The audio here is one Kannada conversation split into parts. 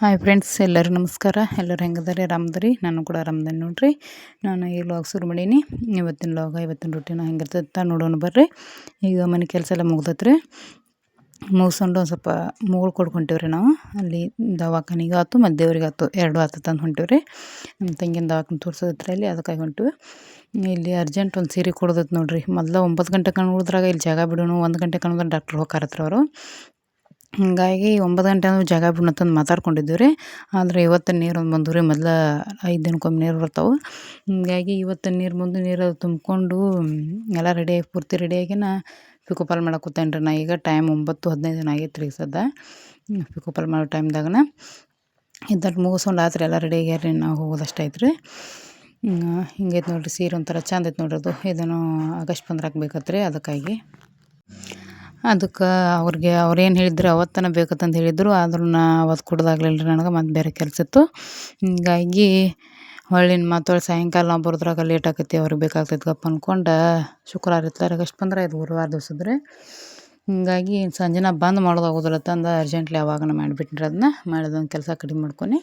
ಹಾಯ್ ಫ್ರೆಂಡ್ಸ್ ಎಲ್ಲರೂ ನಮಸ್ಕಾರ. ಎಲ್ಲರೂ ಹೆಂಗದಾರೆ ಆರಾಮದ್ರಿ? ನಾನು ಕೂಡ ಆರಾಮದೇನೆ ನೋಡ್ರಿ. ನಾನು ಈ ಲಾಗ್ ಶುರು ಮಾಡೀನಿ. ಇವತ್ತಿನ ಲಾಗ ಇವತ್ತಿನ ರೊಟ್ಟಿನ ಹೆಂಗಿರ್ತೈತೆ ನೋಡೋಣ ಬರ್ರಿ. ಈಗ ಮನೆ ಕೆಲಸ ಎಲ್ಲ ಮುಗ್ದತ್ರಿ. ಮುಗಿಸ್ಕೊಂಡು ಒಂದು ಸ್ವಲ್ಪ ಮೂಳು ಕೊಡ್ಕೊಂತೀವಿ ನಾವು. ಅಲ್ಲಿ ದವಾಖಾನಿಗೆ ಆಯ್ತು ಮತ್ತು ದೇವ್ರಿಗೆ ಆಯ್ತು ಎರಡು ಆತು ತಂದು ಹೊಂಟೀವಿ ರೀ ನಮ್ಮ ತಂಗಿನ ದವಾಖಾನೆ ತೋರ್ಸೋದತ್ರ ಅಲ್ಲಿ ಅದಕ್ಕಾಗಿ ಹೊಂಟಿವಿ. ಇಲ್ಲಿ ಅರ್ಜೆಂಟ್ ಒಂದು ಸೀರೆ ಕೊಡೋದತ್ತು ನೋಡಿರಿ. ಮೊದಲು ಒಂಬತ್ತು ಗಂಟೆ ಕಣ್ಣುದ್ರಾಗ ಇಲ್ಲಿ ಜಾಗ ಬಿಡೋಣ ಒಂದು ಗಂಟೆ ಕಣ್ಣುದ್ರೆ ಡಾಕ್ಟ್ರ್ ಹೋಗಾರತ್ರ ಅವರು. ಹಂಗಾಗಿ ಒಂಬತ್ತು ಗಂಟೆ ಅಂದ್ರೆ ಜಾಗ ಬಿಡೋಣಂತಂದು ಮಾತಾಡ್ಕೊಂಡಿದ್ದೀವಿ ರೀ ಆದರೆ ಇವತ್ತು ನೀರು ಒಂದು ಬಂದವು ರೀ ಮೊದಲು ಐದು ದಿನಕ್ಕೊಮ್ಮೆ ನೀರು ಬರ್ತಾವೆ. ಹೀಗಾಗಿ ಇವತ್ತು ನೀರು ಬಂದು ನೀರು ತುಂಬಿಕೊಂಡು, ಎಲ್ಲ ರೆಡಿಯಾಗಿ ಪೂರ್ತಿ ರೆಡಿಯಾಗಿನ ಪಿಕೋ ಪಾಲ್ ಮಾಡಕ್ಕೆ ರೀ ನಾ. ಈಗ ಟೈಮ್ ಒಂಬತ್ತು ಹದಿನೈದು ದಿನ ಆಗೈತೆ ರೀ ಸದ್ದ. ಪಿಕೋಪಾಲ್ ಮಾಡೋ ಟೈಮ್ದಾಗನ ಇದ್ದಟ್ಟು ಮುಗಿಸ್ಕೊಂಡು ಆತ್ರಿ ಎಲ್ಲ ರೆಡಿ ಆಗ್ಯಾರ ರೀ ನಾವು ಹೋಗೋದಷ್ಟು ಐತೆ ರೀ ಹಿಂಗೈತೆ ನೋಡಿರಿ, ಸೀರೆ ಒಂಥರ ಚಂದ ಐತೆ ನೋಡ್ರಿ ಅದು. ಇದನ್ನು ಆಗಸ್ಟ್ ಪಂದ್ರಕ್ಕೆ ಬೇಕತ್ತೆ ರೀ ಅದಕ್ಕಾಗಿ. ಅದಕ್ಕೆ ಅವ್ರಿಗೆ ಅವ್ರೇನು ಹೇಳಿದ್ರು ಅವತ್ತನ ಬೇಕತ್ತಂತ ಹೇಳಿದ್ರು, ಆದ್ರೂ ನಾ ಅವತ್ತು ಕೊಡೋದಾಗ್ಲಿಲ್ಲ ರೀ ನನಗೆ ಮತ್ತು ಬೇರೆ ಕೆಲಸ ಇತ್ತು. ಹೀಗಾಗಿ ಹೊಳ್ಳಿನ ಮತ್ತೊಳ್ಳಿ ಸಾಯಂಕಾಲ ನಾವು ಬರೋದ್ರಾಗ ಲೇಟ್ ಆಕೈತಿ, ಅವ್ರಿಗೆ ಬೇಕಾಗ್ತೈತಪ್ಪ ಅಂದ್ಕೊಂಡು ಶುಕ್ರವಾರ ಇತ್ತಲಾರ ಆಗಸ್ಟ್ ಬಂದ್ರೆ ಇದು ಗುರುವಾರ ದಿವ್ಸದ ರೀ ಹೀಗಾಗಿ ಸಂಜೆನ ಬಂದ್ ಮಾಡೋದು ಆಗೋದಿಲ್ಲ ತಂದು ಅರ್ಜೆಂಟ್ಲಿ ಯಾವಾಗ ಮಾಡಿಬಿಟ್ರಿ ಅದನ್ನ ಮಾಡಿದೊಂದು ಕೆಲಸ ಕಡಿಮೆ ಮಾಡ್ಕೊನಿ.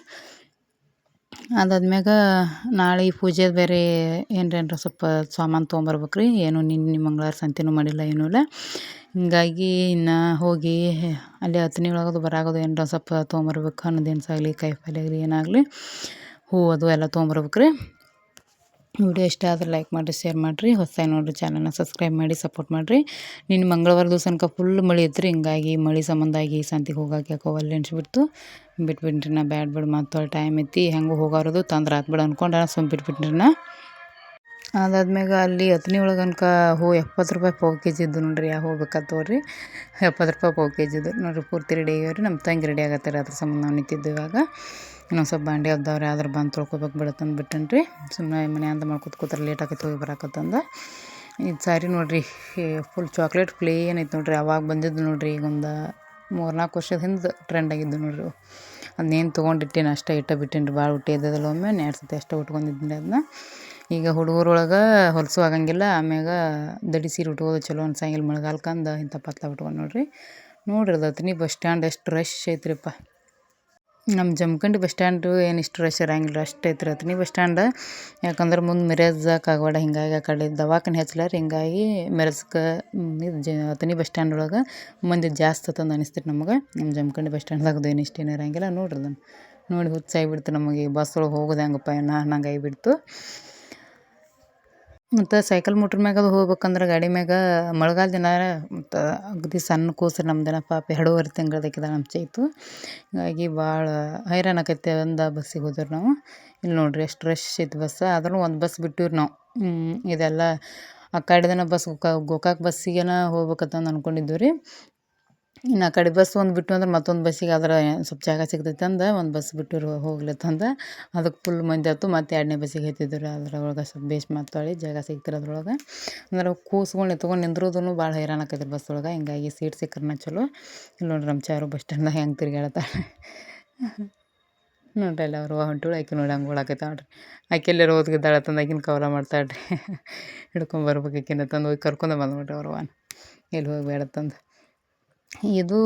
ಅದಾದ್ಮ್ಯಾಗ ನಾಳೆ ಈ ಪೂಜೆ ಬೇರೆ ಏನ್ರೇನ್ರ ಏನ್ರ ಸ್ವಲ್ಪ ಸಾಮಾನು ತೊಗೊಂಬರ್ಬೇಕು ರೀ ಏನು ನಿನ್ನೆ ಮಂಗಳವಾರ ಸಂತೆನೂ ಮಾಡಿಲ್ಲ, ಏನೂ ಇಲ್ಲ. ಹಿಂಗಾಗಿ ಇನ್ನು ಹೋಗಿ ಅಲ್ಲಿ ಹತ್ತನೇ ಒಳಗದು ಬರಾಗೋದು ಏನರ ಸ್ವಲ್ಪ ತೊಗೊಂಬರ್ಬೇಕು ಅನ್ನೋದೇನ್ಸಾಗಲಿ ಕಾಯಿ ಪಲ್ಯ ಆಗಲಿ ಏನಾಗಲಿ. ಹೂವು ಅದು ಎಲ್ಲ ತೊಗೊಂಬರ್ಬೇಕ್ರಿ. ವಿಡಿಯೋ ಇಷ್ಟ ಆದರೆ ಲೈಕ್ ಮಾಡಿರಿ ಶೇರ್ ಮಾಡಿರಿ. ಹೊಸ ನೋಡಿರಿ ಚಾನಲ್ನ ಸಬ್ಸ್ಕ್ರೈಬ್ ಮಾಡಿ ಸಪೋರ್ಟ್ ಮಾಡಿರಿ. ನಿನ್ನ ಮಂಗಳವಾರ ದಿವಸ ಅನ್ಕ ಫುಲ್ ಮಳೆ ಇತ್ತು ರೀ ಹಿಂಗಾಗಿ ಮಳೆ ಸಂಬಂಧಾಗಿ ಸಂತಿಗೆ ಹೋಗಕ್ಕೆ ಯಾಕೋ ಅಲ್ಲಿ ಅನ್ಸ್ಬಿಡ್ತು. ಬಿಟ್ಬಿಟ್ರಿ ನಾ, ಬ್ಯಾಡ್ ಬಿಡು, ಮತ್ತು ಟೈಮ್ ಐತಿ, ಹೆಂಗೆ ಹೋಗಾರದು ತಂದ್ರೆ ಆತ್ಬಿಡು ಅಂದ್ಕೊಂಡು ಸುಮ್ಮ ಬಿಟ್ಬಿಟ್ರಿ ನಾ. ಅದಾದ್ಮ್ಯಾಗ ಅಲ್ಲಿ ಹತ್ತನೇ ಒಳಗೆ ಅನ್ಕ ಹೂ ಎಪ್ಪತ್ತು ರೂಪಾಯಿ ಪಾವು ಕೆ ಜಿ ಇದ್ದು ನೋಡ್ರಿ ಯಾವ ಹೋಗ್ಬೇಕಾಗ್ತವೆ ರೀ ಎಪ್ಪತ್ತು ರೂಪಾಯಿ ಪಾವು ಕೆ ಜಿ ಇದ್ದು. ನೋಡಿರಿ ಪೂರ್ತಿ ರೆಡಿ ಆಗ್ಯಾವ್ರಿ ನಮ್ಮ ತಂಗಿ ರೆಡಿ ಆಗತ್ತಾರ ಅದ್ರ ಸಂಬಂಧ ನಾವು ನಿಂತಿದ್ದು ಇವಾಗ. ಇನ್ನೊಂದು ಸ್ವಲ್ಪ ಬಾಂಡೆ ಅದಾವ್ರಿ ಆದ್ರೆ ಬಂದು ತೊಳ್ಕೊಬೇಕು ಬಿಡತ್ತಂದು ಬಿಟ್ಟೇನಿ ರೀ ಸುಮ್ಮನೆ ಮನೆ ಅಂತ ಮಾಡ್ಕೊತ ಕೂತ್ಕೋತಾರೆ ಲೇಟ್ ಆಕೈತೆ ಹೋಗಿ ಬರಾಕತ್ತಂದ. ಇದು ಸಾರಿ ನೋಡಿರಿ ಫುಲ್ ಚಾಕ್ಲೇಟ್ ಪ್ಲೇನ್ ಐತೆ ನೋಡಿರಿ, ಅವಾಗ ಬಂದಿದ್ದು ನೋಡಿರಿ, ಈಗ ಒಂದು ಮೂರು ನಾಲ್ಕು ವರ್ಷದ ಹಿಂದೆ ಟ್ರೆಂಡ್ ಆಗಿದ್ದು ನೋಡಿರಿ ಅದನ್ನೇನು ತೊಗೊಂಡಿಟ್ಟೇನು, ಅಷ್ಟೇ ಇಟ್ಟ ಬಿಟ್ಟೇನಿ ರೀ ಭಾಳ ಹುಟ್ಟಿದ್ದಲ್ಲ ಒಮ್ಮೆ, ಎರಡು ಸತಿ ಅಷ್ಟೇ ಉಟ್ಕೊಂಡಿದ್ದೀನಿ ಅದನ್ನ ಈಗ ಹುಡುಗರೊಳಗೆ ಹೊಲಸು ಆಗಂಗಿಲ್ಲ, ಆಮ್ಯಾಗ ದಡಿ ಸೀರೆ ಉಟ್ಕೋದು ಚಲೋ ಅನ್ಸಂಗಿಲ್ಲ ಮಳೆಗಾಲಕ್ಕಂದು ಇಂಥ ಪತ್ಲ ಉಟ್ಕೊಂಡು ನೋಡಿರಿ. ನೋಡ್ರಿ ಅದು ಬಸ್ ಸ್ಟ್ಯಾಂಡ್ ಎಷ್ಟು ರಶ್ ಐತ್ರಿಪ್ಪ. ನಮ್ಮ ಜಮಖಂಡಿ ಬಸ್ ಸ್ಟ್ಯಾಂಡು ಏನು ಇಷ್ಟು ರಶ್ ಇರೋಂಗಿಲ್ಲ, ಅಷ್ಟು ಐತ್ರಿ ಅತ್ನಿ ಬಸ್ ಸ್ಟ್ಯಾಂಡ್, ಯಾಕಂದ್ರೆ ಮುಂದೆ ಮಿರಜ್ ಕಾಗವಾಡ ಹಿಂಗಾಗಿ ಆ ಕಡೆ ದವಾಖಾನೆ ಹಚ್ಲಾರ, ಹಿಂಗಾಗಿ ಮಿರಜ್ಗೆ ಇದು ಅತನಿ ಬಸ್ ಸ್ಟ್ಯಾಂಡ್ ಒಳಗೆ ಮಂದಿ ಜಾಸ್ತಿ ಅಂತ ಅನಿಸ್ತೈತಿ ನಮಗೆ. ನಮ್ಮ ಜಮಖಂಡಿ ಬಸ್ ಸ್ಟ್ಯಾಂಡ್ದಾಗ ಏನು ಇಷ್ಟೇನು ಇರಂಗಿಲ್ಲ. ನೋಡ್ರಿ ಅದನ್ನು. ನೋಡಿ ಹುಚ್ಚಾಗಿಬಿಡ್ತು ನಮಗೆ. ಬಸ್ ಒಳಗೆ ಹೋಗೋದು ಹೆಂಗಪ್ಪ ಏನೋ ಅನ್ನಂಗೆ ಆಗಿಬಿಡ್ತು. ಮತ್ತು ಸೈಕಲ್ ಮೋಟ್ರ್ ಮ್ಯಾಗ ಅದು ಹೋಗ್ಬೇಕಂದ್ರೆ ಗಾಡಿ ಮ್ಯಾಗ ಮಳೆಗಾಲ ದಿನ ಮತ್ತು ಅಗದಿ ಸಣ್ಣ ಕೂಸು ನಮ್ದೇನ ಪಾಪ ಎರಡೂವರೆ ತಿಂಗ್ಳದಕ್ಕಿದ ನಮ್ಮ ಚೈತು. ಹೀಗಾಗಿ ಭಾಳ ಹೈರಾಣ ಆಕೈತಿ ಒಂದು ಬಸ್ಸಿಗೆ ಹೋದ್ರೆ ನಾವು. ಇಲ್ಲಿ ನೋಡ್ರಿ ಎಷ್ಟು ರಶ್ ಇತ್ತು ಬಸ್. ಆದ್ರೂ ಒಂದು ಬಸ್ ಬಿಟ್ಟಿವ್ರಿ ನಾವು. ಇದೆಲ್ಲ ಆ ಕಡೆ ದಿನ ಬಸ್ ಗೋಕಾ ಗೋಕಾಕ್ ಬಸ್ಸಿಗೆನ ಹೋಗ್ಬೇಕಂತಂದು ಅಂದ್ಕೊಂಡಿದ್ದೀವಿ ರೀ ಇನ್ನು ಆ ಕಡೆ ಬಸ್ ಒಂದು ಬಿಟ್ಟು ಅಂದ್ರೆ ಮತ್ತೊಂದು ಬಸ್ಸಿಗೆ ಆದ್ರೆ ಸ್ವಲ್ಪ ಜಾಗ ಸಿಗ್ತೈತೆ ಅಂದ, ಒಂದು ಬಸ್ ಬಿಟ್ಟು ಹೋಗ್ಲತ್ತಂದ ಅದಕ್ಕೆ ಫುಲ್ ಮಂದಿ ಆಯ್ತು ಮತ್ತು ಎರಡನೇ ಬಸ್ಸಿಗೆ ಹತ್ತಿದ್ರು ಅದ್ರೊಳಗೆ ಸ್ವಲ್ಪ ಬೇಸ್ ಮಾತಾಡಿ ಜಾಗ ಸಿಗ್ತಿರ ಅದ್ರೊಳಗೆ. ಅಂದ್ರೆ ಕೂಸ್ಕೊಂಡು ನಿಂತ್ಕೊಂಡು ನಿಂದ್ರೋದೂ ಭಾಳ ಹೈರಾಣ ಆಕೈತಿ ಬಸ್ ಒಳಗೆ, ಹಿಂಗಾಗಿ ಸೀಟ್ ಸಿಕ್ಕರನ ಚಲೋ. ಇಲ್ಲಿ ನೋಡ್ರಿ ನಮ್ಮ ಚಾರು ಬಸ್ ಸ್ಟ್ಯಾಂಡ್ದಾಗ ಹೆಂಗೆ ತಿರ್ಗಾಡತ್ತಾಳೆ ನೋಡ್ರಿ ಅಲ್ಲಿ ಅವರು ಹೊಂಟುಳು, ಆಕೆ ನೋಡಿ ಹಂಗೆ ಓಡಾಕೈತೆ ನೋಡ್ರಿ. ಆಕೆ ಎಲ್ಲರ ಓದ್ಗಿದ್ದಾಳೆ ತಂದು ಆಕಿನ ಕವಲ ಮಾಡ್ತಾಳೆ ರೀ ಹಿಡ್ಕೊಂಬರ್ಬೇಕು ಆಕಿನ ತಂದು ಹೋಗಿ ಕರ್ಕೊಂಡು ಬಂದ್ಬಿಟ್ರಿ ಅವ್ರ ವಾನ್ ಎಲ್ಲಿ ಹೋಗಿ ಬೇಡ ತಂದು. ಇದು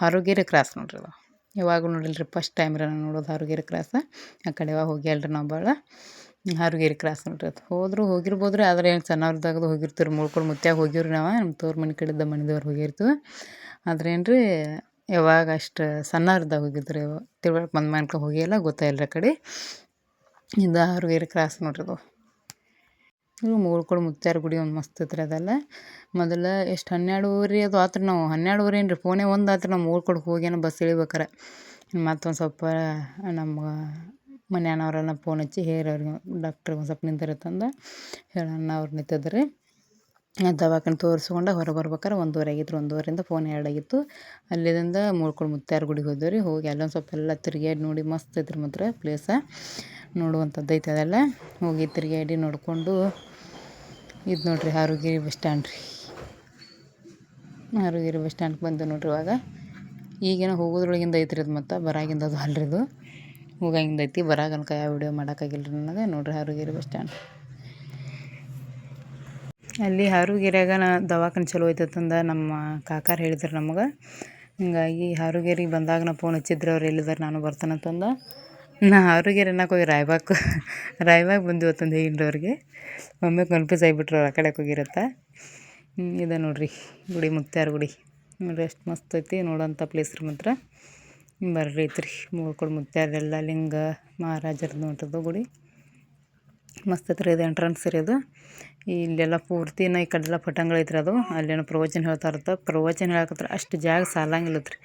ಹಾರುಗೆರೆ ಕ್ರಾಸ್ ನೋಡ್ರಿ ಅದು. ಯಾವಾಗ ನೋಡಿಲ್ರಿ ಫಸ್ಟ್ ಟೈಮ್ ರೀ ನಾನು ನೋಡೋದು ಹಾರುಗೆರೆ ಕ್ರಾಸ್. ಆ ಕಡೆ ಯಾವಾಗ ಅಲ್ರಿ ನಾವು ಭಾಳ ಹಾರುಗೆರೆ ಕ್ರಾಸ್ ನೋಡ್ರಿ ಅದು. ಹೋದರೂ ಹೋಗಿರ್ಬೋದು ರೀ, ಆದರೆ ಏನು ಸಣ್ಣವ್ರದಾಗದು ಹೋಗಿರ್ತೀವಿ ಮುಳ್ಕೊಂಡು ಮುತ್ಯಾಗ ಹೋಗಿವ್ರಿ ನಾವು. ನಮ್ಮ ತೋರ್ ಮನೆ ಕಡೆದ ಮನೆದವ್ರು ಹೋಗಿರ್ತೀವಿ. ಆದ್ರೆ ಏನು ರೀ ಯಾವಾಗ ಅಷ್ಟು ಸಣ್ಣವ್ರದಾಗ ಹೋಗಿದ್ರಿ ತಿಳ್ಕೊಳಕ್ಕೆ ಬಂದ ಮ್ಯಾನ್ಕ ಹೋಗಿಲ್ಲ ಗೊತ್ತಾಯಿಲ್ಲ ಆ ಕಡೆ. ಇದು ಹಾರುಗೆರೆ ಕ್ರಾಸ್ ನೋಡ್ರಿ ಅದು. ಇದು ಮುಗುಳ್ಕೊಡು ಮುತ್ತಾರ ಗುಡಿ ಒಂದು ಮಸ್ತ್ ಐತ್ರಿ ಅದೆಲ್ಲ. ಮೊದಲು ಎಷ್ಟು ಹನ್ನೆರಡುವರೆ ಅದು ಆತ್ರಿ ನಾವು. ಹನ್ನೆರಡುವರೆ ಏನು ರೀ ಫೋನೇ ಒಂದು ಆತ್ರಿ ನಾವು ಮುಗುಳ್ಕೊಡಕ್ಕೆ ಹೋಗ್ಯಾನ ಬಸ್ ಇಳಿಬೇಕಾರೆ. ಮತ್ತೊಂದು ಸ್ವಲ್ಪ ನಮ್ಮ ಮನ್ಯಾನವ್ರೆಲ್ಲ ಫೋನ್ ಹಚ್ಚಿ ಹೇರವ್ರಿಗೆ ಡಾಕ್ಟ್ರಿಗೆ ಒಂದು ಸ್ವಲ್ಪ ನಿಂತಿರತ್ತಂದು ಹೇಳಣ್ಣ ಅವ್ರು ನಿಂತಿದ್ರಿ. ದವಾಖಾನೆ ತೋರಿಸ್ಕೊಂಡು ಹೊರಗೆ ಬರ್ಬೇಕಾರೆ ಒಂದೂವರೆ ಆಗಿತ್ತು ಒಂದೂವರೆಯಿಂದ ಫೋನ್ ಎರಡು ಆಗಿತ್ತು ಅಲ್ಲಿಂದ ಮುಳ್ಕೊಡು ಮುತ್ಯಾರ್ ಗುಡಿಗೆ ಹೋದ್ವಿ ರೀ. ಹೋಗಿ ಅಲ್ಲೊಂದು ಸ್ವಲ್ಪ ಎಲ್ಲ ತಿರುಗಾಡಿ ನೋಡಿ ಮಸ್ತ್ ಐತ್ರಿ ಮಾತ್ರ ಪ್ಲೇಸ ನೋಡುವಂಥದ್ದು ಐತೆ ಅದೆಲ್ಲ. ಹೋಗಿ ತಿರುಗಾಡಿ ನೋಡಿಕೊಂಡು ಇದು ನೋಡ್ರಿ ಹಾರುಗಿರಿ ಬಸ್ ಸ್ಟ್ಯಾಂಡ್ ರೀ. ಹಾರುಗಿರಿ ಬಸ್ ಸ್ಟ್ಯಾಂಡ್ಗೆ ಬಂದು ನೋಡ್ರಿ ಇವಾಗ. ಈಗೇನೋ ಹೋಗೋದ್ರೊಳಗಿಂದ ಐತ್ರಿ ಅದು ಮತ್ತೆ, ಬರಾಗಿಂದ ಅದು ಅಲ್ರಿ ಇದು. ಬರಾಗನ ಕೈ ಯಾವ ವಿಡಿಯೋ ಮಾಡೋಕ್ಕಾಗಿಲ್ಲ ರೀ ನನಗೆ. ನೋಡ್ರಿ ಹಾರುಗಿರಿ ಬಸ್ ಸ್ಟ್ಯಾಂಡ್ ಅಲ್ಲಿ ಹಾರುಗಿರಿಯಾಗ ನಾ ದವಾಖಾನೆ ಚಲೋ ಐತಂದ ನಮ್ಮ ಕಾಕಾರ ಹೇಳಿದ್ರು ನಮಗೆ. ಹಿಂಗಾಗಿ ಹಾರುಗೇರಿಗೆ ಬಂದಾಗ ನಾ ಫೋನ್ ಹಚ್ಚಿದ್ರೆ, ಅವ್ರು ಎಲ್ಲಿದ್ದಾರೆ ನಾನು ಬರ್ತಾನಂತಂದ. ನಾ ಅವ್ರಿಗೆ ಹೋಗಿ ರಾಯ್ಬಾಗ್ ರಾಯ್ಬಾಗ್ ಬಂದು ಅಂತಂದು ಹೇಳಿದ್ರವ್ರಿಗೆ ಒಮ್ಮೆ ಕನ್ಫ್ಯೂಸ್ ಆಗಿಬಿಟ್ರು ಆ ಕಡೆ ಹೋಗಿರತ್ತ. ಇದೆ ನೋಡ್ರಿ ಗುಡಿ ಮುತ್ಯಾರ್ ಗುಡಿ. ನೋಡ್ರಿ ಎಷ್ಟು ಮಸ್ತ್ ಐತಿ ನೋಡೋಂಥ ಪ್ಲೇಸ್ ರೀ ಮಾತ್ರ. ಬರ್ರಿ ಐತ್ರಿ ಮೂಳ್ಕೊಡು ಮುತ್ಯಾರೆಲ್ಲ ಲಿಂಗ ಮಹಾರಾಜರದ್ದು ನೋಡ್ರದ್ದು ಗುಡಿ. ಮಸ್ತ್ ಐತ್ರಿ ಇದು ಎಂಟ್ರೆನ್ಸ್ ರೀ ಅದು. ಇಲ್ಲೆಲ್ಲ ನಾ ಈ ಕಡೆಲ್ಲ ಪಟಂಗಳು ಐತ್ರಿ ಅದು. ಅಲ್ಲೇನೋ ಪ್ರವಚನ ಹೇಳ್ತಾ ಇರ್ತ ಪ್ರವಚನ ಹೇಳಕತ್ರ ಅಷ್ಟು ಜಾಗ ಸಾಲಂಗಿಲ್ಲತ್ರಿ.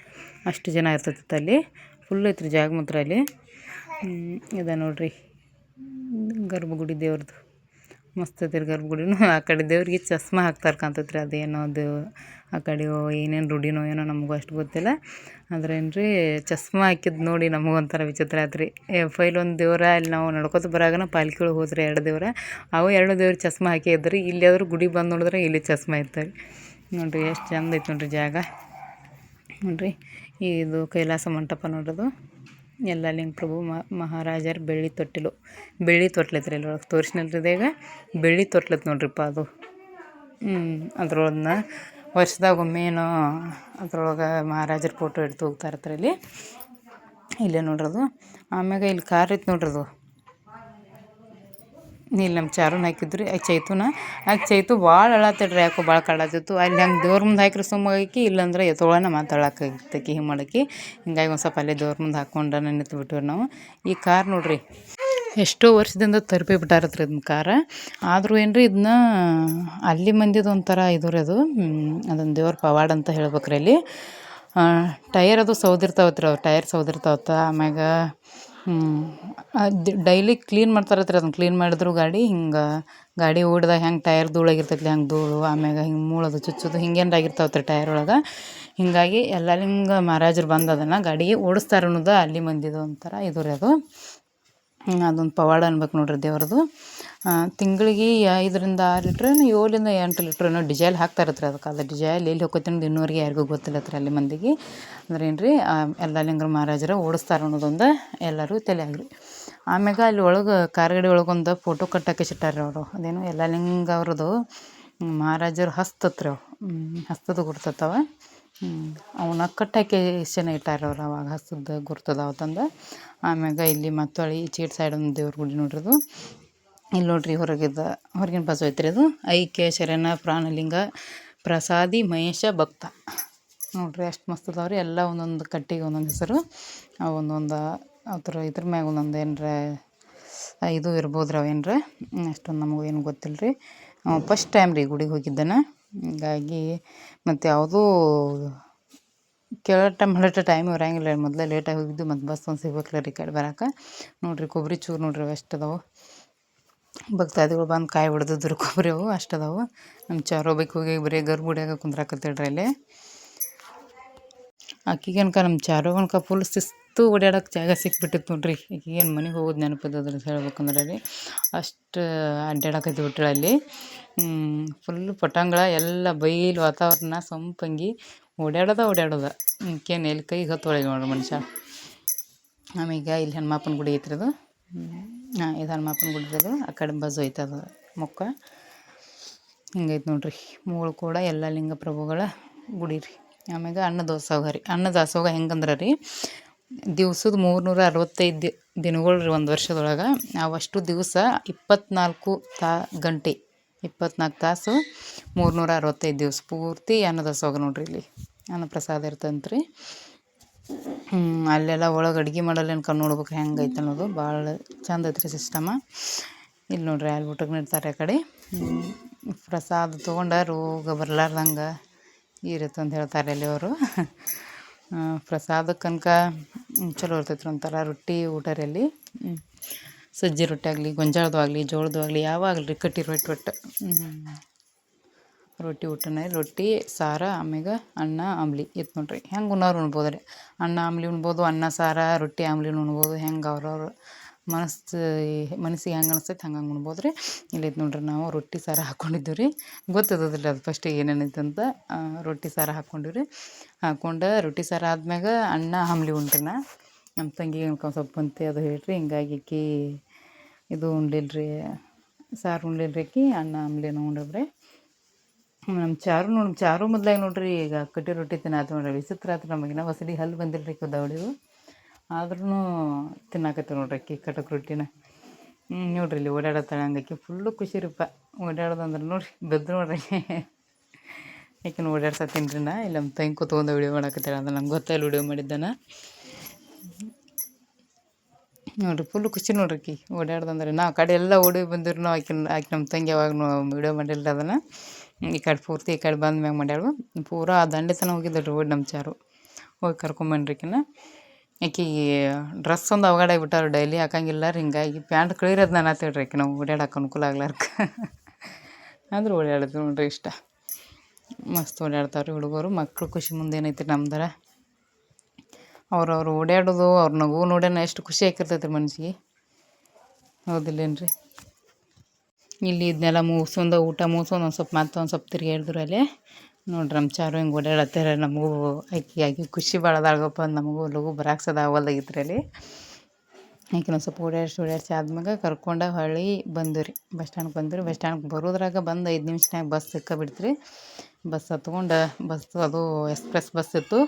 ಅಷ್ಟು ಜನ ಇರ್ತೈತಿ ಅಲ್ಲಿ. ಫುಲ್ ಐತ್ರಿ ಜಾಗ ಮಾತ್ರ ಅಲ್ಲಿ. ಇದೆ ನೋಡಿರಿ. ಗರ್ಭಗುಡಿ ದೇವ್ರದ್ದು ಮಸ್ತ್ ಐತ್ರಿ ಗರ್ಭಗುಡಿನೂ ಆ ಕಡೆ ದೇವ್ರಿಗೆ ಚಸ್ಮಾ ಹಾಕ್ತಾರೆ ಕಾಣ್ತೈತ್ರಿ. ಅದೇನೋ ಅದು ಆ ಕಡೆ ಏನೇನು ರೂಢಿನೋ ಏನೋ ನಮಗೂ ಅಷ್ಟು ಗೊತ್ತಿಲ್ಲ. ಆದ್ರೆ ಏನ್ರಿ ಚಸ್ಮಾ ಹಾಕಿದ್ದು ನೋಡಿ ನಮಗೂ ಒಂಥರ ವಿಚಿತ್ರ ಆಯ್ತು ರೀ ಫೈಲ್ ಒಂದು ದೇವ್ರ ಅಲ್ಲಿ ನಾವು ನಡ್ಕೊತ ಬರಾಗನ ಪಾಲ್ಕಿ ಒಳಗೆ ಹೋದ್ರಿ ಎರಡು ದೇವ್ರ. ಅವು ಎರಡು ದೇವ್ರ ಚಸ್ಮ ಹಾಕಿ ಇದ್ರಿ ಇಲ್ಲಿ ಆದರೂ ಗುಡಿ ಬಂದು ನೋಡಿದ್ರೆ ಇಲ್ಲಿ ಚಸ್ಮ ಇರ್ತಾರೆ ನೋಡಿರಿ, ಎಷ್ಟು ಚಂದ ಐತೆ ನೋಡಿರಿ ಜಾಗ. ನೋಡಿರಿ, ಇದು ಕೈಲಾಸ ಮಂಟಪ ನೋಡೋದು. ಎಲ್ಲ ಲಿಂಗ ಪ್ರಭು ಮಹಾರಾಜರ ಬೆಳ್ಳಿ ತೊಟ್ಟಿಲು. ಬೆಳ್ಳಿ ತೊಟ್ಲೈತ್ರಿ ಅಲ್ಲಿ ಒಳಗೆ ತೋರಿಸ್ನಲ್ರಿದಾಗ ಬೆಳ್ಳಿ ತೊಟ್ಲತ್ ನೋಡ್ರಿಪ್ಪ ಅದು. ಅದ್ರೊಳಗೆ ವರ್ಷದಾಗ ಒಮ್ಮೆ ಏನೋ ಅದ್ರೊಳಗೆ ಮಹಾರಾಜರ ಫೋಟೋ ಇಡ್ತು ಹೋಗ್ತಾ ಇರ್ತಾರೆ ಇಲ್ಲಿ ಇಲ್ಲೇ ನೋಡ್ರದು. ಆಮ್ಯಾಗ ಇಲ್ಲಿ ಕಾರ್ ಐತೆ ನೋಡ್ರದು. ಇಲ್ಲಿ ನಮ್ಮ ಚಾರೂನ ಹಾಕಿದ್ರಿ. ಆ ಚೈತುನ, ಆ ಚೈತು ಭಾಳ ಅಳತ್ತಿಡ್ರಿ ಯಾಕೋ ಭಾಳ ಕಾಡತ್ತಿತ್ತು ಅಲ್ಲಿ ಹಂಗೆ ದೇವ್ರ ಮುಂದೆ ಹಾಕಿರಿ ಸುಮ್ಮಾಗಿ ಇಲ್ಲಾಂದ್ರೆ ಎತ್ತೊಳನ ಮಾತಾಡಕ್ಕಾಗಿತ್ತಕಿ ಹಿಂಗೆ ಮಾಡಕ್ಕೆ. ಹಿಂಗಾಗಿ ಒಂದು ಸ್ವಲ್ಪ ಅಲ್ಲೇ ದೇವ್ರ ಮುಂದೆ ಹಾಕ್ಕೊಂಡು ನಿಂತು ಬಿಟ್ಟಿವ್ರಿ ನಾವು. ಈ ಕಾರ್ ನೋಡ್ರಿ, ಎಷ್ಟೋ ವರ್ಷದಿಂದ ತರ್ಪಿ ಬಿಟ್ಟಾರತ್ರಿ ಇದನ್ನ ಕಾರ. ಆದರೂ ಏನು ರೀ ಇದನ್ನ ಅಲ್ಲಿ ಮಂದಿದು ಒಂಥರ ಇದು ರೀ ಅದು ಅದೊಂದು ದೇವ್ರ ಪವಾಡ್ ಅಂತ ಹೇಳ್ಬೇಕ್ರಿ ಅಲ್ಲಿ. ಟೈರ್ ಅದು ಸೌದಿರ್ತಾವತ್ರಿ ಅವ್ರು, ಟೈರ್ ಸೌದಿರ್ತಾವತ್ತ? ಆಮ್ಯಾಗ ಅದು ಡೈಲಿ ಕ್ಲೀನ್ ಮಾಡ್ತಾರತ್ರಿ ಅದನ್ನ ಕ್ಲೀನ್ ಮಾಡಿದ್ರು ಗಾಡಿ, ಹಿಂಗೆ ಗಾಡಿ ಓಡ್ದಾಗ ಹೆಂಗೆ ಟೈರ್ ಧೂಳಾಗಿರ್ತೈತಿ ಹೆಂಗೆ ಧೂಳು, ಆಮ್ಯಾಗ ಹಿಂಗೆ ಮೂಳೋದು, ಚುಚ್ಚೋದು, ಹಿಂಗೇನಾರ ಆಗಿರ್ತಾವತ್ರಿ ಟಯರ್ ಒಳಗೆ. ಹೀಗಾಗಿ ಎಲ್ಲಲಿಂಗ ಮಹಾರಾಜರು ಬಂದು ಅದನ್ನು ಗಾಡಿ ಓಡಿಸ್ತಾರೆ ಅನ್ನೋದು ಅಲ್ಲಿ ಮಂದಿದು ಒಂಥರ ಇದು ರೀ ಅದು ಅದೊಂದು ಪವಾಡ ಅನ್ಬೇಕು ನೋಡ್ರಿ ದೇವ್ರದ್ದು ತಿಂಗಳಿಗೆ ಐದರಿಂದ ಆರು ಲೀಟ್ರ್ ಏಳರಿಂದ ಎಂಟು ಲೀಟ್ರ್ ಏನೋ ಡಿಜೆಲ್ ಹಾಕ್ತಾರತ್ರಿ ಅದಕ್ಕೆ. ಅದು ಡಿಜೆಲ್ ಎಲ್ಲಿ ಹೋಗ್ತೈತೆ ಅನ್ನೋದು ಇನ್ನೂವರೆಗೆ ಯಾರಿಗೂ ಗೊತ್ತಿಲ್ಲತ್ರಿ ಅಲ್ಲಿ ಮಂದಿಗೆ. ಅಂದ್ರೆ ಏನು ರೀ ಎಲ್ಲ ಲಿಂಗರ ಮಹಾರಾಜರು ಓಡಿಸ್ತಾರೆ ಅನ್ನೋದೊಂದು ಎಲ್ಲರೂ ತಲೆಯಾಗ್ರಿ. ಆಮ್ಯಾಗ ಅಲ್ಲಿ ಒಳಗೆ, ಕಾರ್ಗಡಿ ಒಳಗೊಂದು ಫೋಟೋ ಕಟ್ಟಕ್ಕೆ ಸಿಟ್ಟಾರ ಅವರು. ಅದೇನು, ಎಲ್ಲ ಲಿಂಗ ಅವ್ರದ್ದು ಮಹಾರಾಜರ ಹಸ್ತತ್ರಿ ಅವು. ಹಸ್ತದ ಗುರ್ತತ್ತವ ಅವನ್ನ ಕಟ್ಟಾಕಿ ಜನ ಇಟ್ಟಾರ ಅವ್ರು ಅವಾಗ ಹಸ್ತದ ಗುರ್ತದಾವ ತಂದು. ಆಮ್ಯಾಗ ಇಲ್ಲಿ ಮತ್ತೊಳಿ ಚೀಟ್ ಸೈಡ್ ಒಂದು ದೇವ್ರ ಗುಡಿ ನೋಡ್ರಿ ಇಲ್ಲಿ ನೋಡ್ರಿ ಹೊರಗಿದ್ದ, ಹೊರಗಿನ ಬಸ್ ಐತ್ರಿ ಅದು. ಐಕ್ಯ, ಶರಣ, ಪ್ರಾಣಲಿಂಗ, ಪ್ರಸಾದಿ, ಮಹೇಶ, ಭಕ್ತ. ನೋಡ್ರಿ ಅಷ್ಟು ಮಸ್ತ್ ಅದಾವ್ರಿ. ಎಲ್ಲ ಒಂದೊಂದು ಕಟ್ಟಿಗೆ, ಒಂದೊಂದು ಹೆಸರು. ಒಂದೊಂದು ಅದ್ರ ಇದ್ರ ಮ್ಯಾಗ ಒಂದೊಂದು ಏನರ ಇದು ಇರ್ಬೋದ್ರಿ ಏನರ. ಅಷ್ಟೊಂದು ನಮಗೂ ಏನು ಗೊತ್ತಿಲ್ಲ ರೀ ಫಸ್ಟ್ ಟೈಮ್ ರೀ ಗುಡಿಗೆ ಹೋಗಿದ್ದನ. ಹೀಗಾಗಿ ಮತ್ತು ಯಾವುದೂ ಕೇಳೋ ಟೈಮ್ ಟೈಮ್ ಇರಂಗಿಲ್ಲ ಮೊದಲೇ ಲೇಟಾಗಿ ಹೋಗಿದ್ದು, ಮತ್ತು ಬಸ್ ಒಂದು ಸಿಗ್ಬೇಕಲ್ಲ ರೀ ಕಡೆ ಬರಕ್ಕೆ ನೋಡಿರಿ ಕೊಬ್ಬರಿ ಚೂರು ನೋಡಿರಿ ಎಷ್ಟು ಅದಾವೆ. ಭಕ್ತಾದಿಗಳು ಬಂದು ಕಾಯಿ ಹೊಡೆದು ದುರ್ಕೊಬ್ರಿ ಅವು ಅಷ್ಟು ಅದಾವೆ ನಮ್ಮ ಚಾರೋ ಬೈಕ್ ಹೋಗಿ ಬರೀ ಗರ್ಭಗುಡಿಯಾಗ ಕುಂದ್ರಾಕತ್ತೇಳ್ರಿ ಅಲ್ಲಿ. ಆಕಿಗೆ ಅನ್ಕ ನಮ್ಮ ಚಾರೋ ಅನ್ಕ ಫುಲ್ ಶಿಸ್ತು ಓಡ್ಯಾಡಕ್ಕೆ ಜಾಗ ಸಿಕ್ಬಿಟ್ಟಿತ್ತು ನೋಡ್ರಿ. ಏನು ಮನೆಗೆ ಹೋಗೋದು ನೆನಪದ್ರೆ ಹೇಳ್ಬೇಕಂದ್ರೆ ಅಲ್ಲಿ. ಅಷ್ಟು ಅಡ್ಡಾಡಕತ್ತಿ ಬಿಟ್ರು ಅಲ್ಲಿ. ಫುಲ್ ಪಟಾಂಗಳ, ಎಲ್ಲ ಬೈಲು ವಾತಾವರಣ ಸಂಪಂಗಿ ಓಡಾಡೋದ ಓಡಾಡೋದ ಈಕೇನು ಎಲ್ಲಿ ಕೈ ಹತ್ತೊಳಗೆ ನೋಡ್ರಿ ಮನುಷ್ಯ. ಆಮೇಲೆ ಇಲ್ಲಿ ಹೆಣ್ಮಾಪನ ಗುಡಿ ಐತ್ರಿ ಅದು. ಇದು ಹನುಮಪ್ಪನ ಗುಡಿ ಆ ಕಡೆ ಬಜು ಹೋಯ್ತದ ಮುಖ ಹಿಂಗೈತೆ ನೋಡ್ರಿ, ಮೂಳು ಕೂಡ ಎಲ್ಲ ಲಿಂಗ ಪ್ರಭುಗಳ ಗುಡಿ ರೀ ಆಮ್ಯಾಗ ಅನ್ನ ದಾಸೋಹ ರೀ. ಅನ್ನ ದಾಸೋಗ ಹೆಂಗಂದ್ರೆ ರೀ ದಿವ್ಸದ ಮೂರ್ನೂರ ಅರವತ್ತೈದು ದಿನಗಳು ರೀ ಒಂದು ವರ್ಷದೊಳಗೆ. ಅವಷ್ಟು ದಿವಸ ಇಪ್ಪತ್ನಾಲ್ಕು ತಾ, ಗಂಟೆ, ಇಪ್ಪತ್ನಾಲ್ಕು ತಾಸು ಮೂರ್ನೂರ ಅರವತ್ತೈದು ದಿವಸ ಪೂರ್ತಿ ಅನ್ನ ದಾಸೋಗ ನೋಡ್ರಿ ಇಲ್ಲಿ. ಅನ್ನ ಪ್ರಸಾದ ಇರ್ತಂತ್ರಿ. ಅಲ್ಲೆಲ್ಲ ಒಳಗೆ ಅಡ್ಗೆ ಮಾಡಲ್ಲ ಅನ್ಕೊಂಡು ನೋಡ್ಬೇಕು ಹೆಂಗೈತೆ ಅನ್ನೋದು ಭಾಳ ಚಂದ ಐತ್ರಿ ಸಿಸ್ಟಮ ಇಲ್ಲಿ ನೋಡ್ರಿ ಅಲ್ಲಿ ಊಟಕ್ಕೆ ನಿಡ್ತಾರೆ ಆ ಕಡೆ. ಪ್ರಸಾದ ತೊಗೊಂಡು ರೋಗ ಬರ್ಲಾರ್ದಂಗೆ ಇರುತ್ತೆ ಅಂತ ಹೇಳ್ತಾರೆ ಅಲ್ಲಿ ಅವರು. ಪ್ರಸಾದಕ್ಕನಕ ಚಲೋ ಇರ್ತೈತ್ರಿ ಒಂಥರ ರೊಟ್ಟಿ ಊಟ ಅಲ್ಲಿ. ಸಜ್ಜಿ ರೊಟ್ಟಿ ಆಗಲಿ ಗೊಂಜಾಳದ್ದು ಆಗಲಿ ಜೋಳದ್ದು ಆಗಲಿ, ಯಾವಾಗಲಿ ಕಟ್ಟಿರೋ ಕಟ್ಟಿ ರೊಟ್ಟಿ ಒಟ್ಟು ರೊಟ್ಟಿ ಊಟನೇ. ರೊಟ್ಟಿ, ಸಾರು, ಆಮ್ಯಾಗ ಅನ್ನ, ಆಮ್ಲಿ. ಇತ್ತು ನೋಡ್ರಿ, ಹೆಂಗೆ ಉಣ್ಣೋರು ಉಣ್ಬೋದು ರೀ ಅನ್ನ, ಆಮ್ಲಿ ಉಣ್ಬೋದು, ಅನ್ನ, ಸಾರು, ರೊಟ್ಟಿ, ಆಮ್ಲಿ ಉಣ್ಬೋದು. ಹೆಂಗೆ ಅವ್ರವ್ರ ಮನಸ್ಸು, ಮನಸ್ಸಿಗೆ ಹೆಂಗೆ ಅನಿಸ್ತೈತೆ ಹಂಗೆ ಹಂಗೆ ಉಣ್ಬೋದು ರೀ ಇಲ್ಲೈತೆ ನೋಡ್ರಿ, ನಾವು ರೊಟ್ಟಿ, ಸಾರು ಹಾಕ್ಕೊಂಡಿದ್ದೀವಿ ರೀ. ಗೊತ್ತಿದ್ದದಿಲ್ಲ ಅದು ಫಸ್ಟ್ ಅಂತ ರೊಟ್ಟಿ, ಸಾರು ಹಾಕ್ಕೊಂಡಿವಿ ರೀ ಹಾಕ್ಕೊಂಡು ರೊಟ್ಟಿ, ಸಾರು ಆದ್ಮ್ಯಾಗ ಅನ್ನ, ಆಮ್ಲಿ ಉಂಡ್ರಿ ನಾ ನಮ್ಮ ತಂಗಿಗೆ ಸ್ವಲ್ಪ ಪಂತೆ ಅದು ಹೇಳ್ರಿ, ಹಿಂಗಾಗಿ ಆಕಿ ಇದು ಉಣ್ಲಿಲ್ಲ ರೀ ಸಾರು ಉಣ್ಲಿಲ್ಲ ರೀ ಆಕಿ ಅನ್ನ, ಆಮ್ಲಿನ ಉಂಡಬ್ರಿ ನಮ್ಮ ಚಾರು ನೋಡಿ ಚಾರು ಮೊದ್ಲಾಗಿ ನೋಡ್ರಿ, ಈಗ ಕಟ್ಟಿ ರೊಟ್ಟಿ ತಿನ್ನಾತ ನೋಡ್ರಿ, ವಿಚಿತ್ರ ಆತು ನಮಗಿನ ಹೊಸಡಿ ಹಲ್ಲು ಬಂದಿಲ್ಲ ರೀ ಆದ್ರೂ ತಿನ್ನಾಕತ್ತೀವಿ ನೋಡ್ರಿ ಅಕ್ಕಿ ಕಟಕ್ ರೊಟ್ಟಿನ. ಹ್ಞೂ ನೋಡ್ರಿ ಇಲ್ಲಿ ಓಡಾಡತ್ತಾಳೆ ಹಂಗಾಕಿ ಫುಲ್ಲು ಖುಷಿ ರೀಪ್ಪ ಓಡಾಡೋದಂದ್ರೆ ನೋಡ್ರಿ, ಬೆದ್ದು ನೋಡ್ರಿ. ಯಾಕೆ ಓಡಾಡ್ಸತ್ತೀನಿ ತಿನ್ರಿ ನಾ? ಇಲ್ಲಿ ನಮ್ಮ ತಂಗಿ ಕೂತ್ಕೊಂಡು ವಿಡಿಯೋ ಮಾಡಕತ್ತಾರೆ ಅಂದ್ರೆ ನಂಗೆ ಗೊತ್ತಾಯಿಲ್ಲ ವಿಡಿಯೋ ಮಾಡಿದ್ದಾನ. ನೋಡ್ರಿ ಫುಲ್ ಖುಷಿ ನೋಡ್ರಿ ಆಕಿ ಓಡಾಡ್ದಂದ್ರೆ ನಾ ಆ ಕಡೆ ಎಲ್ಲ ಓಡಿ ಬಂದಿರೋ ಆಕಿನ ಆಕೆ ನಮ್ಮ ತಂಗಿ ಯಾವಾಗ ವಿಡಿಯೋ ಮಾಡಿಲ್ಲ ಅದನ್ನು. ಈ ಕಡೆ ಪೂರ್ತಿ ಈ ಕಡೆ ಬಂದ ಮ್ಯಾಗ ಮಾಡ್ಯಾಳು. ಪೂರಾ ಆ ದಂಡೆತನ ಹೋಗಿದ್ದಳು ರೋಡ್ ನಮ್ಮ ಚಾರು. ಹೋಗಿ ಕರ್ಕೊಂಬಂದ್ರಿ ಆಕಿನ ಆಕಿಗೆ ಡ್ರೆಸ್ ಒಂದು ಅವಘಡ ಬಿಟ್ಟಾರ ಡೈಲಿ. ಹಾಕಂಗಿಲ್ಲ ಹಿಂಗಾಗಿ ಪ್ಯಾಂಟ್ ಕಳಿರೋದು ನಾನು ಆತೇಳ್ರಿ ಆಕೆ ನಾವು ಓಡಾಡಕ್ಕೆ ಅನುಕೂಲ ಆಗ್ಲಾರ್ಕ. ಆದರೂ ಓಡಾಡೋದು ನೋಡ್ರಿ ಇಷ್ಟ. ಮಸ್ತ್ ಓಡಾಡ್ತಾವ್ರಿ ಹುಡುಗರು. ಮಕ್ಕಳು ಖುಷಿ ಮುಂದೆ ಏನೈತಿ ನಮ್ದರ? ಅವ್ರವ್ರು ಓಡಾಡೋದು ಅವ್ರ ನಗು ನೋಡ್ಯಾನ ಎಷ್ಟು ಖುಷಿ ಆಕಿರ್ತೈತೆ ರೀ ಮನ್ಸಿಗೆ. ಹೌದಿಲ್ಲೇನ್ರಿ? ಇಲ್ಲಿ ಇದನ್ನೆಲ್ಲ ಮುಗಿಸ್ಕೊಂಡು ಊಟ ಮುಗಿಸ್ಕೊಂಡು ಒಂದು ಸ್ವಲ್ಪ ಮತ್ತೆ ಒಂದು ಸ್ವಲ್ಪ ತಿರ್ಗಾಡಿದ್ರು ಅಲ್ಲಿ ನೋಡ್ರಿ ನಮ್ಮ ಚಾರು ಹಿಂಗೆ ಓಡಾಡತ್ತಾರ ನಮಗೂ ಆಕೆ ಆಕೆ ಖುಷಿ ಭಾಳ ಅದಾಳಗಪ್ಪ ನಮಗೂ ಲಗು ಬರಾಕ್ಸದ ಅವಲ್ದಾಗಿತ್ತು ರೀ ಆಕೆ ಒಂದು ಸ್ವಲ್ಪ ಓಡಾಡ್ಸಿ ಓಡಾಡ್ಸಿ ಆದ್ಮ್ಯಾಗ ಕರ್ಕೊಂಡು ಹೊಳ್ಳಿ ಬಂದ್ವಿ ರೀ. ಬಸ್ ಸ್ಟ್ಯಾಂಡ್ಗೆ ಬಂದ್ವಿ ಬಸ್ ಸ್ಟ್ಯಾಂಡ್ಗೆ ಬರೋದ್ರಾಗ ಬಂದು ಐದು ನಿಮಿಷನಾಗ ಬಸ್ ಸಿಕ್ಕ ರೀ. ಬಸ್ ಹತ್ಕೊಂಡು ಬಸ್ ಅದು ಎಕ್ಸ್ಪ್ರೆಸ್ ಬಸ್ ಇತ್ತು.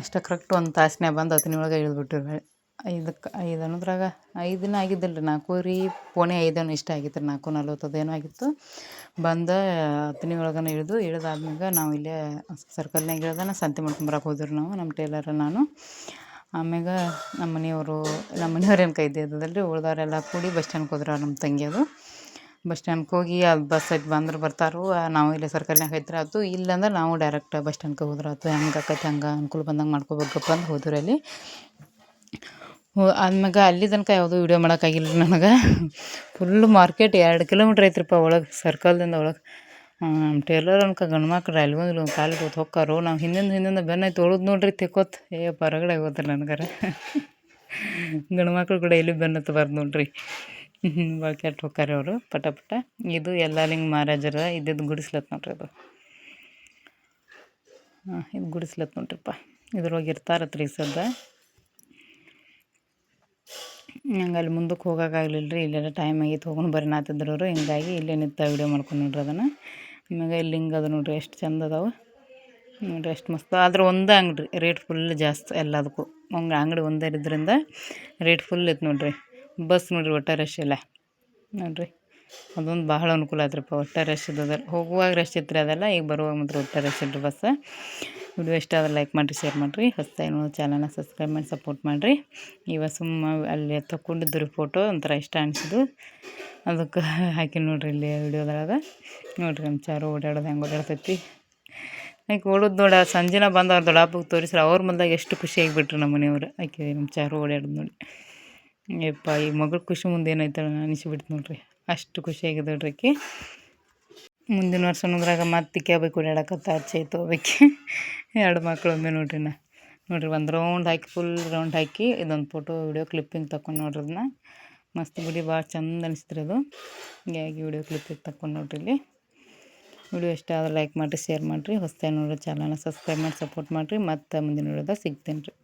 ಅಷ್ಟು ಕರೆಕ್ಟ್ ಒಂದು ತಾಸ್ನ್ಯಾಗ ಬಂದು ಹತ್ತಿನೊಳಗೆ ಒಳಗೆ ಐದಕ್ಕೆ ಐದು ಅನ್ನೋದ್ರಾಗ ಐದನೇ ಆಗಿದ್ದಿಲ್ಲ ರೀ ನಾಲ್ಕೂವರೆ ಪೋಣೆ ಐದೇನೋ ಇಷ್ಟ ಆಗಿತ್ತು ರೀ, ನಾಲ್ಕು ನಲ್ವತ್ತದೇನೋ ಆಗಿತ್ತು. ಬಂದು ಹತ್ತನೇ ಒಳಗನ ಇಳಿದು, ಇಳಿದಾದ್ಮ್ಯಾಗ ನಾವು ಇಲ್ಲೇ ಸರ್ಕಲ್ನ್ಯಾಗ ಇಳ್ದನ ಸಂತೆ ಮಾಡ್ಕೊಂಬರಕ್ಕೆ ಹೋದ್ರು ನಾವು, ನಮ್ಮ ಟೇಲರ್ ನಾನು. ಆಮ್ಯಾಗ ನಮ್ಮ ಮನೆಯವರು, ನಮ್ಮ ಮನೆಯವ್ರು ಏನು ಕೈ ಇದ್ದದಲ್ಲ ರೀ ಉಳ್ದವ್ರೆಲ್ಲ ಕೂಡಿ ಬಸ್ ಸ್ಟ್ಯಾಂಡ್ಗೆ ಹೋದ್ರು ನಮ್ಮ ತಂಗಿ ಅದು. ಬಸ್ ಸ್ಟ್ಯಾಂಡ್ಗೆ ಹೋಗಿ ಅಲ್ಲಿ ಬಸ್ ಐತಿ ಬಂದ್ರೆ, ಬರ್ತಾರೋ ನಾವು ಇಲ್ಲೇ ಸರ್ಕಲ್ನಾಗ ಐತ್ರ ಆಯ್ತು ಇಲ್ಲಂದ್ರೆ ನಾವು ಡೈರೆಕ್ಟ್ ಬಸ್ ಸ್ಟ್ಯಾಂಡ್ಗೆ ಹೋದ್ರೆ ಆಯ್ತು ಹೆಂಗೆ ಆಕೈತೆ, ಹಂಗೆ ಅನುಕೂಲ ಬಂದಂಗೆ ಮಾಡ್ಕೋಬೇಕಪ್ಪ ಅಂತ ಹೋದ್ರಲ್ಲಿ ಹೋ ಅಲ್ಲಿ ತನಕ ಯಾವುದೂ ವಿಡಿಯೋ ಮಾಡೋಕ್ಕಾಗಿಲ್ಲ ರೀ ನನಗೆ. ಫುಲ್ಲು ಮಾರ್ಕೆಟ್ ಎರಡು ಕಿಲೋಮೀಟ್ರ್ ಐತ್ರಿಪ್ಪ ಒಳಗೆ ಸರ್ಕಲ್ದಿಂದ ಒಳಗೆ. ಟೇಲರ್ ಅನ್ಕ ಗಂಡು ಮಕ್ಳು ಅಲ್ಲಿ ಬಂದು ಕಾಲು ಕೂತ್ ನಾವು ಹಿಂದಿಂದ ಹಿಂದಿಂದ ಬೆನ್ನ ತೊಳೆದು ನೋಡ್ರಿ ತೆಕ್ಕೋತ್ ಏ ಹೊರಗಡೆ ಹೋಗೋದ್ರಿ ನನಗರ. ಗಂಡು ಮಕ್ಳು ಕೂಡ ಎಲ್ಲಿ ಬೆನ್ನ ಹತ್ತಬಾರ್ದು ನೋಡ್ರಿ. ಭಾಳ ಕೆಟ್ಟು ಹೊಕ್ಕಾರಿ ಅವರು, ಪಟ ಪಟ. ಇದು ಎಲ್ಲ ಲಿಂಗ ಮಹಾರಾಜರ ಇದ್ದಿದ್ದು ಗುಡಿಸ್ಲತ್ ನೋಡ್ರಿ ಅದು. ಹಾಂ, ಇದು ಗುಡಿಸ್ಲತ್ ನೋಡ್ರಿಪ್ಪ. ಇದ್ರೊಳಗೆ ಇರ್ತಾರತ್ರಿ ಸದ್ದ. ನಂಗೆ ಅಲ್ಲಿ ಮುಂದಕ್ಕೆ ಹೋಗೋಕ್ಕಾಗಲಿಲ್ಲ ರೀ ಇಲ್ಲೆಲ್ಲ ಟೈಮ್ ಆಗಿತ್ತು ಹೋಗೋಣ ಬರ್ರಿ ನಾತಿದ್ರು ಅವರು ಹಿಂಗಾಗಿ ಇಲ್ಲೇ ನಿಂತ ವೀಡಿಯೋ ಮಾಡ್ಕೊಂಡು ನೋಡ್ರಿ ಅದನ್ನು. ಆಮ್ಯಾಗ ಇಲ್ಲಿ ಹಿಂಗೆ ಅದು ನೋಡ್ರಿ, ಎಷ್ಟು ಚಂದ ಅದಾವೆ. ನೋಡ್ರಿ ಎಷ್ಟು ಮಸ್ತ್. ಆದ್ರೆ ಒಂದೇ ಅಂಗಡಿ ರೇಟ್ ಫುಲ್ ಜಾಸ್ತಿ ಎಲ್ಲದಕ್ಕೂ. ಹಂಗೆ ಅಂಗಡಿ ಒಂದೇ ಇದ್ರಿಂದ ರೇಟ್ ಫುಲ್ ಇತ್ತು ನೋಡ್ರಿ. ಬಸ್ ನೋಡ್ರಿ ಒಟ್ಟು ರಶ್ ನೋಡ್ರಿ. ಅದೊಂದು ಬಹಳ ಅನುಕೂಲ ಆಯ್ತ್ರಪ್ಪ ಒಟ್ಟು ರಶ್ ಇದ್ದದ. ಹೋಗುವಾಗ ರಶ್ ಇತ್ತು ರೀ ಅದೆಲ್ಲ, ಈಗ ಬರುವಾಗ ಮಾತ್ರ ಒಟ್ಟು ರಶ್ ಇಲ್ರಿ ಬಸ್. ವಿಡಿಯೋ ಇಷ್ಟ ಆದ್ರೆ ಲೈಕ್ ಮಾಡಿರಿ ಶೇರ್ ಮಾಡಿರಿ. ಹೊಸದಾಗಿ ನೋಡಿ ಚಾನಲ್ನ ಸಬ್ಸ್ಕ್ರೈಬ್ ಮಾಡಿ ಸಪೋರ್ಟ್ ಮಾಡಿರಿ. ಇವ ಸುಮ್ಮ ಅಲ್ಲಿ ತಗೊಂಡಿದ್ದು ರೀ ಫೋಟೋ ಒಂಥರ ಇಷ್ಟ ಅನಿಸಿದ್ದು. ಅದಕ್ಕೆ ಹಾಕಿ ನೋಡ್ರಿ ಇಲ್ಲಿ ವಿಡಿಯೋದಾಗ ನೋಡಿರಿ ನಮ್ಮ ಚಾರು ಓಡಾಡೋದು ಹೆಂಗೆ ಓಡಾಡ್ತೈತಿ. ಆಕೆ ಓಡೋದು ನೋಡ, ಸಂಜೆನ ಬಂದು ಅವ್ರ ದೊಡ್ಡಪ್ಪಗೆ ತೋರಿಸ್ರಿ, ಅವ್ರ ಮುಂದಾಗ ಎಷ್ಟು ಖುಷಿ ಆಗಿಬಿಟ್ರು ನಮ್ಮ ಮನೆಯವ್ರು. ಆಕೆ ನಮ್ಮ ಚಾರು ಓಡಾಡೋದು ನೋಡಿ. ಯಪ್ಪ, ಈ ಮಗಳು ಖುಷಿ ಮುಂದೆ ಏನೈತಳ ಅನಿಸ್ಬಿಡ್ತು ನೋಡ್ರಿ. ಅಷ್ಟು ಖುಷಿಯಾಗಿದೆ ನೋಡ್ರಿ ಆಕೆ ಮುಂದಿನ ವರ್ಷ ಅನ್ನೋದ್ರಾಗ ಮತ್ತೆ ಬೇಕು ಓಡಾಡಕತ್ತ ಆಚೆ ತೊಗೋಬೇಕು. ಎರಡು ಮಕ್ಕಳು ಒಮ್ಮೆ ನೋಡ್ರಿ ನಾ. ನೋಡ್ರಿ ಒಂದು ರೌಂಡ್ ಹಾಕಿ ಫುಲ್ ರೌಂಡ್ ಹಾಕಿ ಇದೊಂದು ಫೋಟೋ ವಿಡಿಯೋ ಕ್ಲಿಪ್ಪಿಂಗ್ ತಕೊಂಡು ನೋಡ್ರಿ ಅದನ್ನ ಮಸ್ತ್ ಗುಡಿ ಭಾಳ ಚಂದ ಅನಿಸ್ತಿರಿ ಅದು. ಹೀಗಾಗಿ ವಿಡಿಯೋ ಕ್ಲಿಪ್ಪಿಗೆ ತಕೊಂಡು ನೋಡ್ರಿ ಇಲ್ಲಿ. ವಿಡಿಯೋ ಇಷ್ಟ ಆದ್ರೆ ಲೈಕ್ ಮಾಡಿರಿ ಶೇರ್ ಮಾಡಿರಿ. ಹೊಸ್ದಾಗಿ ನೋಡ್ರಿ ಚಾನಲ್ನ ಸಬ್ಸ್ಕ್ರೈಬ್ ಮಾಡಿ ಸಪೋರ್ಟ್ ಮಾಡಿರಿ. ಮತ್ತು ಮುಂದಿನ ವಿಡಿಯೋದಾಗ ಸಿಗ್ತೇನೆ ರೀ